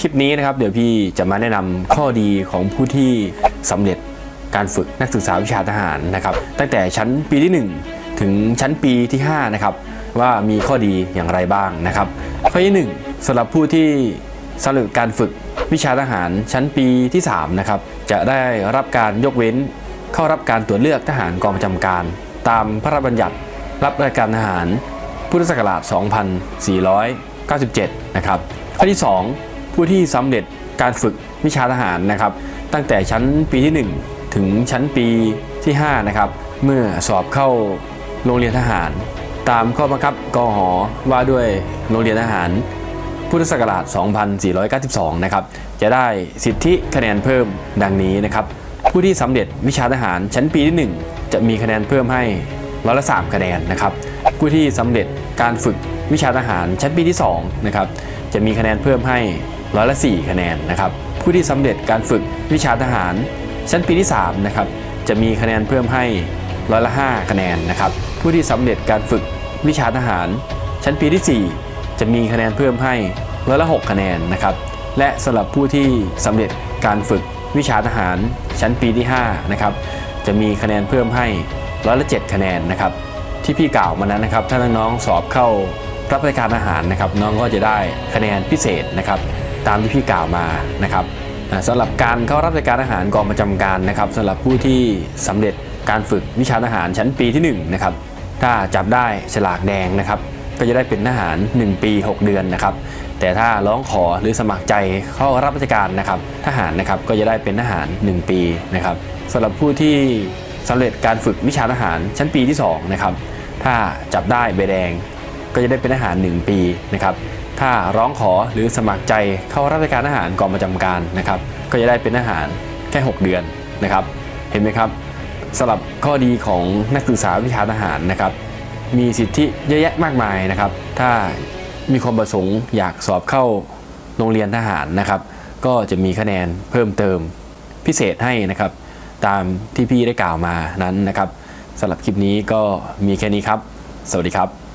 คลิปนี้นะครับเดี๋ยวพี่จะมาแนะนำข้อดีของผู้ที่สำเร็จการฝึกนักศึกษาวิชาทหารนะครับ ตั้งแต่ชั้นปีที่ 1 ถึงชั้นปีที่5นะครับว่ามีข้อดีอย่างไรบ้างนะครับ ข้อที่ 1สำหรับผู้ที่สำเร็จการฝึกวิชาทหารชั้นปีที่3นะครับจะได้รับการยกเว้น เข้ารับการตรวจเลือกทหารกองประจำการ ตามพระราชบัญญัติรับราชการทหาร พุทธศักราช 2497 นะครับข้อที่ 2 ผู้ที่สำเร็จการฝึกวิชาทหารนะครับ ตั้งแต่ชั้นปีที่ 1 ถึงชั้นปีที่5นะครับเมื่อสอบเข้าโรงเรียนทหาร ตามข้อบังคับกอหอว่าด้วยโรงเรียนทหาร พุทธศักราช 2492 นะครับจะได้สิทธิคะแนนเพิ่มดังนี้นะครับ ผู้ที่สำเร็จวิชาทหารชั้นปีที่ 1 จะมีคะแนนเพิ่มให้ร้อยละ3คะแนนนะครับ ผู้ที่สำเร็จการฝึกวิชาทหารชั้นปีที่2นะครับจะมีคะแนนเพิ่มให้ ร้อยละ 4 คะแนนนะครับ ผู้ที่สำเร็จการฝึกวิชาทหาร ชั้นปีที่3นะครับจะมีคะแนนเพิ่มให้ร้อยละ 5 คะแนนนะครับ ผู้ที่สำเร็จการฝึกวิชาทหาร ชั้นปีที่ 4 จะมีคะแนนเพิ่มให้ร้อยละ 6 คะแนนนะครับ และสำหรับผู้ที่สำเร็จการฝึกวิชาทหาร ชั้นปีที่5นะครับจะมีคะแนนเพิ่มให้ร้อยละ 7 คะแนนนะครับ ที่พี่กล่าวมานั้นนะครับ ถ้าน้องๆสอบเข้ารับราชการทหารนะครับ น้องก็จะได้คะแนนพิเศษนะครับ ตามที่พี่กล่าวมานะครับสำหรับการเข้ารับราชการทหารกองประจำการนะครับสำหรับผู้ที่สำเร็จการฝึกวิชาทหารชั้นปีที่1นะครับถ้าจับได้ฉลากแดงนะครับก็จะได้เป็นทหาร 1 ปี 6 เดือนนะครับ แต่ถ้าร้องขอหรือสมัครใจเข้ารับราชการนะครับทหารนะครับก็จะได้เป็นทหาร 1 ปีนะครับสำหรับผู้ที่สำเร็จการฝึกวิชาทหารชั้นปีที่2นะครับถ้าจับได้ใบแดงก็จะได้เป็นทหาร 1 ปีนะครับ ถ้าร้องขอหรือสมัครใจเข้ารับราชการทหารกองประจำการนะครับ ก็จะได้เป็นทหารแค่ 6 เดือนนะครับ เห็นไหมครับสำหรับข้อดีของนักศึกษาวิชาทหารนะครับ มีสิทธิเยอะแยะมากมายนะครับ ถ้ามีความประสงค์อยากสอบเข้าโรงเรียนทหารนะครับ ก็จะมีคะแนนเพิ่มเติมพิเศษให้นะครับ ตามที่พี่ได้กล่าวมานั้นนะครับสำหรับคลิปนี้ก็มีแค่นี้ครับ สวัสดีครับ